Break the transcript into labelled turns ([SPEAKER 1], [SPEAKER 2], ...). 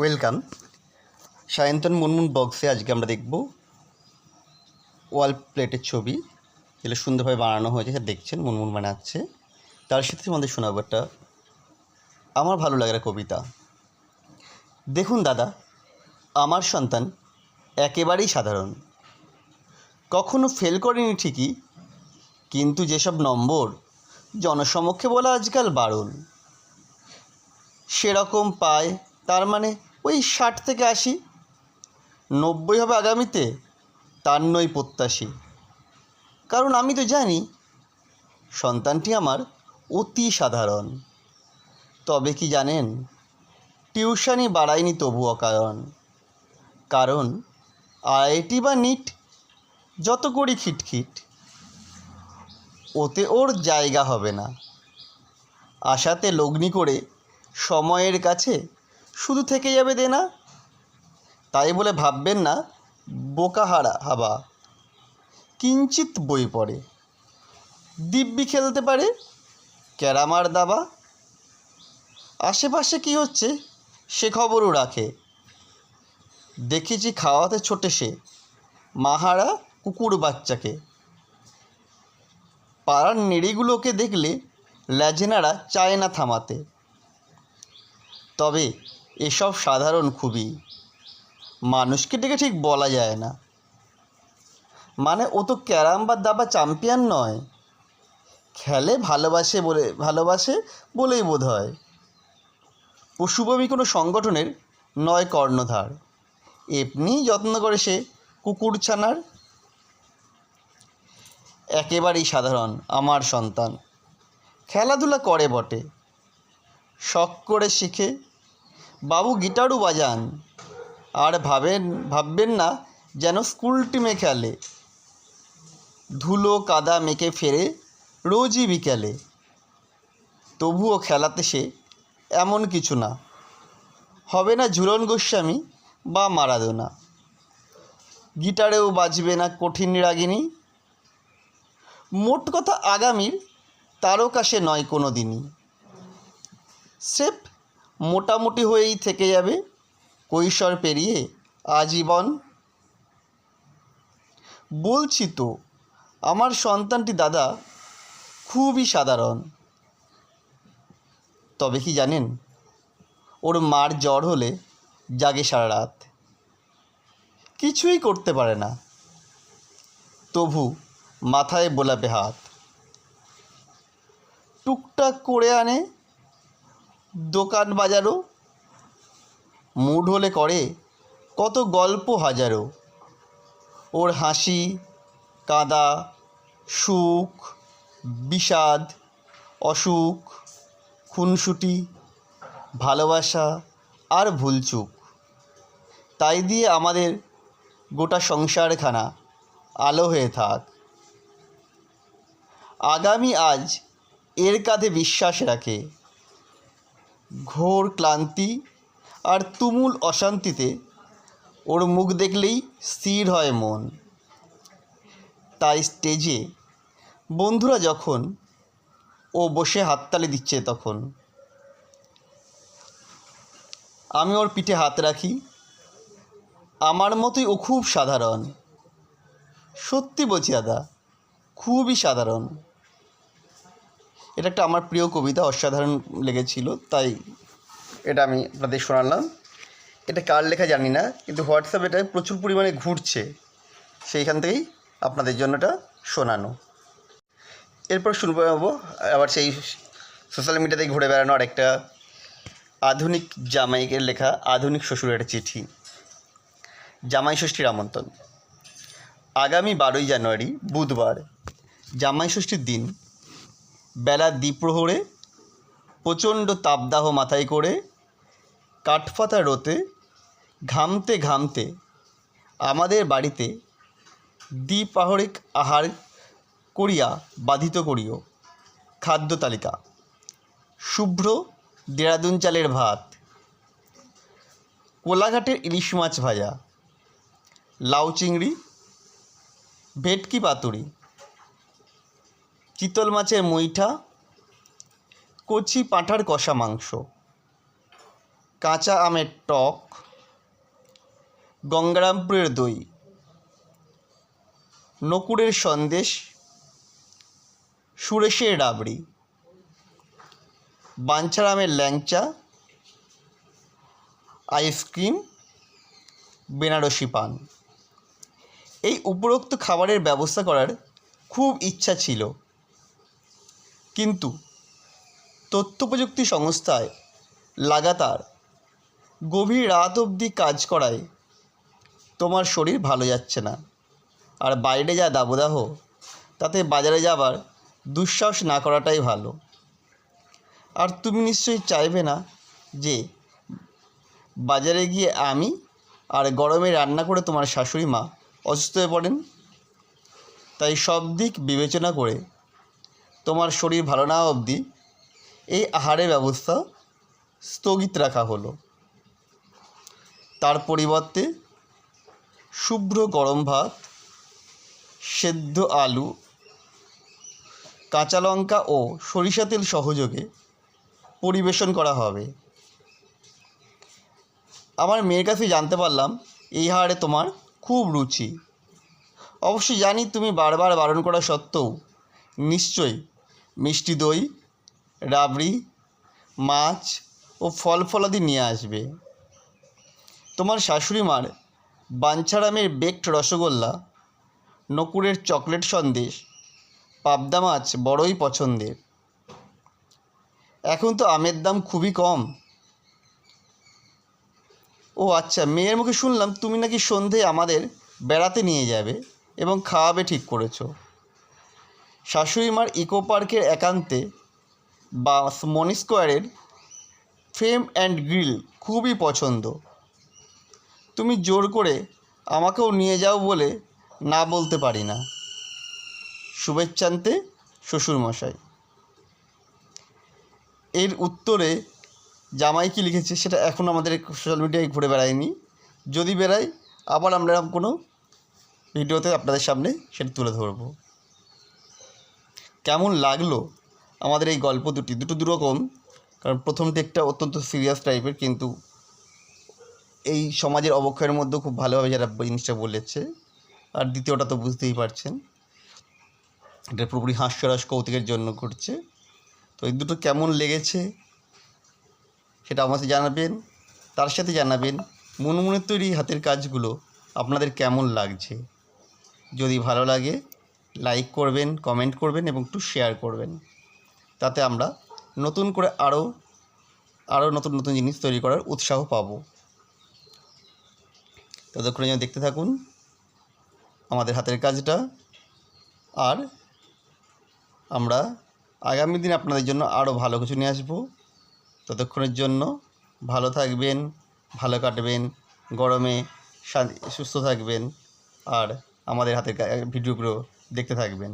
[SPEAKER 1] Welcome. Sayantan Munmun বক্সে আজকে আমরা দেখব ওয়াল প্লেটের ছবি যেগুলো সুন্দরভাবে বানানো হয়েছে, সেটা দেখছেন, মুনমুন বানাচ্ছে। তার সাথে আমাদের শোনাবো একটা আমার ভালো লাগার কবিতা। দেখুন দাদা, আমার সন্তান একেবারেই সাধারণ। কখনো ফেল করেনি ঠিকই, কিন্তু যেসব নম্বর জনসমক্ষে বলা আজকাল বারণ। সেরকম পায়, তার মানে ওই ষাট থেকে আশি, নব্বই হবে আগামীতে, তার নই প্রত্যাশী। কারণ আমি তো জানি, সন্তানটি আমার অতি সাধারণ। তবে কি জানেন, টিউশনি বাড়ায়নি তবু অকারণ। কারণ, আইআইটি বা নিট, যত করি খিটখিট, ওতে ওর জায়গা হবে না। আশাতে লগ্নি করে সময়ের কাছে শুধু থেকে যাবে দেনা তাই বলে ভাববেন না, বোকাহারা হাবা। কিঞ্চিত বই পড়ে। দিব্যি খেলতে পারে, ক্যারামার দাবা। আশেপাশে কি হচ্ছে, সে খবরও রাখে। দেখেছি খাওয়াতে ছোটে সে, মাহারা কুকুর বাচ্চাকে। পাড়ার নেড়িগুলোকে দেখলে ল্যাজেনারা চায় না থামাতে। তবে এসব সাধারণ খুবই। মানুষকে ডেকে ঠিক বলা যায় না। মানে ও তো ক্যারাম বা দাবা চ্যাম্পিয়ন নয়। খেলে ভালোবাসে বলে, ভালোবাসে বলেই বোধ হয় পশুভূমি কোনো সংগঠনের নয় কর্ণধার। এমনি যত্ন করে সে কুকুর ছানার। একেবারেই সাধারণ, আমার সন্তান। খেলাধুলা করে বটে। শখ করে শিখে বাবু গিটারও বাজান। আর ভাবেন, ভাববেন না যেন স্কুল টিমে খেলে। ধুলো কাদা মেখে ফেরে রোজই বিকেলে। তবুও খেলাতে সে এমন কিছু না। হবে না ঝুলন গোস্বামী বা মারাদোনা। গিটারেও বাজবে না কঠিন রাগিনী। মোট কথা আগামীর তারকা সে নয় কোনো দিনই স্রেফ মোটামুটি হয়েই থেকে যাবে। কৈশোর পেরিয়ে আজীবন। বলছি তো, আমার সন্তানটি দাদা খুবই সাধারণ। তবে কি জানেন, ওর মার জ্বর হলে জাগে সারা রাত। কিছুই করতে পারে না। তবু মাথায় বোলাবে হাত। টুকটাক করে আনে দোকান বাজারও, মুড হলে করে, কত গল্প হাজারো। ওর হাসি, কাঁদা, সুখ, বিষাদ, অসুখ, খুনসুটি, ভালোবাসা আর ভুলচুক। তাই দিয়ে আমাদের গোটা সংসারখানা আলো হয়ে থাক। আগামী আজ এর কাঁধে বিশ্বাস রাখে। ঘোর ক্লান্তি আর তুমুল অশান্তিতে ওর মুখ দেখলেই স্থির হয় মন। তাই স্টেজে বন্ধুরা যখন ও বসে হাততালি দিচ্ছে তখন আমি ওর পিঠে হাত রাখি। আমার মতোই ও খুব সাধারণ। সত্যি বলছি দাদা, খুবই সাধারণ। এটা একটা আমার প্রিয় কবিতা, অসাধারণ লেগেছিল, তাই এটা আমি আপনাদের শোনালাম। এটা কার লেখা জানি না, কিন্তু হোয়াটসঅ্যাপ এটা প্রচুর পরিমাণে ঘুরছে। সেইখান থেকেই আপনাদের জন্য এটা শোনানো। এরপর শুরু শুনব আবার সেই সোশ্যাল মিডিয়াতে ঘুরে বেড়ানো আর একটা আধুনিক জামাইকের লেখা, আধুনিক শ্বশুরের একটা চিঠি। জামাই ষষ্ঠীর আমন্ত্রণ। আগামী বারোই জানুয়ারি, বুধবার, জামাই ষষ্ঠীর দিন বেলা দ্বিপ্রহরে প্রচণ্ড তাপদাহ মাথায় করে কাঠপাতা রোতে ঘামতে ঘামতে আমাদের বাড়িতে দ্বিপাহরিক আহার করিয়া বাধিত করিও। খাদ্য তালিকা, শুভ্র দেরাদুন চালের ভাত, কোলাঘাটের ইলিশ মাছ ভাজা, লাউ চিংড়ি, ভেটকি পাতুরি চিতল মাছের মুইঠা, কচি পাঁঠার কষা মাংস, কাঁচা আমের টক, গঙ্গারামপুরের দই, নকুরের সন্দেশ, সুরেশের রাবড়ি, বাঞ্ছারামের ল্যাংচা, আইসক্রিম, বেনারসি পান। এই উপরোক্ত খাবারের ব্যবস্থা করার খুব ইচ্ছা ছিল। কিন্তু তথ্য প্রযুক্তি সংস্থায় লাগাতার গভীর রাত অবধি কাজ করায় তোমার শরীর ভালো যাচ্ছে না। আর বাইরে যা দাবদাহ, তাতে বাজারে যাবার দুঃসাহস না করাটাই ভালো। আর তুমি নিশ্চয়ই চাইবে না যে বাজারে গিয়ে আমি আর গরমে রান্না করে তোমার শাশুড়ি মা অসুস্থ হয়ে পড়েন? তাই সব দিক বিবেচনা করে তোমার শরীর ভালো না অবধি এই আহারের ব্যবস্থা স্থগিত রাখা হলো। তার পরিবর্তে শুভ্র গরম ভাত, সেদ্ধ আলু, কাঁচা লঙ্কা ও সরিষা তেল সহযোগে পরিবেশন করা হবে। আমার মেয়ের কাছে জানতে পারলাম, এই হারে তোমার খুব রুচি। অবশ্যই জানি তুমি বারবার বারণ করা সত্ত্বেও নিশ্চয়ই মিষ্টি দই, রাবড়ি, মাছ ও ফল ফলাদি নিয়ে আসবে। তোমার শাশুড়ি মার বাঞ্ছারামের বেকড রসগোল্লা, নকুরের চকলেট সন্দেশ, পাবদা মাছ বড়ই পছন্দের। এখন তো আমের দাম খুবই কম। ও আচ্ছা মেয়ের মুখে শুনলাম তুমি নাকি সন্ধে আমাদের বেড়াতে নিয়ে যাবে এবং খাওয়াবে ঠিক করেছ। শাশুড়ি মার ইকো পার্কের একান্তে বা মনি স্কোয়ারের ফ্রেম অ্যান্ড গ্রিল খুবই পছন্দ। তুমি জোর করে আমাকেও নিয়ে যাও বলে না বলতে পারি না। শুভেচ্ছান্তে শ্বশুরমশাই। এর উত্তরে জামাই কি লিখেছে সেটা এখন আমাদের সোশ্যাল মিডিয়ায় ঘুরে বেড়ায়নি। যদি বেড়াই, আবার আমরা কোনো ভিডিওতে আপনাদের সামনে সেটা তুলে ধরবো। কেমন লাগল আমাদের এই গল্প দুটি? দুটো দুরকম, কারণ প্রথম দিকটা অত্যন্ত সিরিয়াস টাইপের কিন্তু এই সমাজের অবক্ষয়ের মধ্যেও খুব ভালোভাবে যারা জিনিসটা বলেছে, আর দ্বিতীয়টা তো বুঝতেই পারছেন। এটা পুরোপুরি হাস্যরস কৌতুকের জন্য ঘটছে। তো এই দুটো কেমন লেগেছে সেটা আমাকে জানাবেন, তার সাথে জানাবেন মনমনের তৈরি হাতের কাজগুলো আপনাদের কেমন লাগছে। যদি ভালো লাগে লাইক করবেন কমেন্ট করবেন এবং একটু শেয়ার করবেন। তাতে আমরা নতুন করে আরও আরও নতুন নতুন জিনিস তৈরি করার উৎসাহ পাবো। ততক্ষণে যেন দেখতে থাকুন আমাদের হাতের কাজটা। আর আমরা আগামী দিন আপনাদের জন্য আরও ভালো কিছু নিয়ে আসব। ততক্ষণের জন্য ভালো থাকবেন, ভালো কাটবেন, গরমে সুস্থ থাকবেন। আর আমাদের হাতের ভিডিওগুলো দেখতে থাকবেন।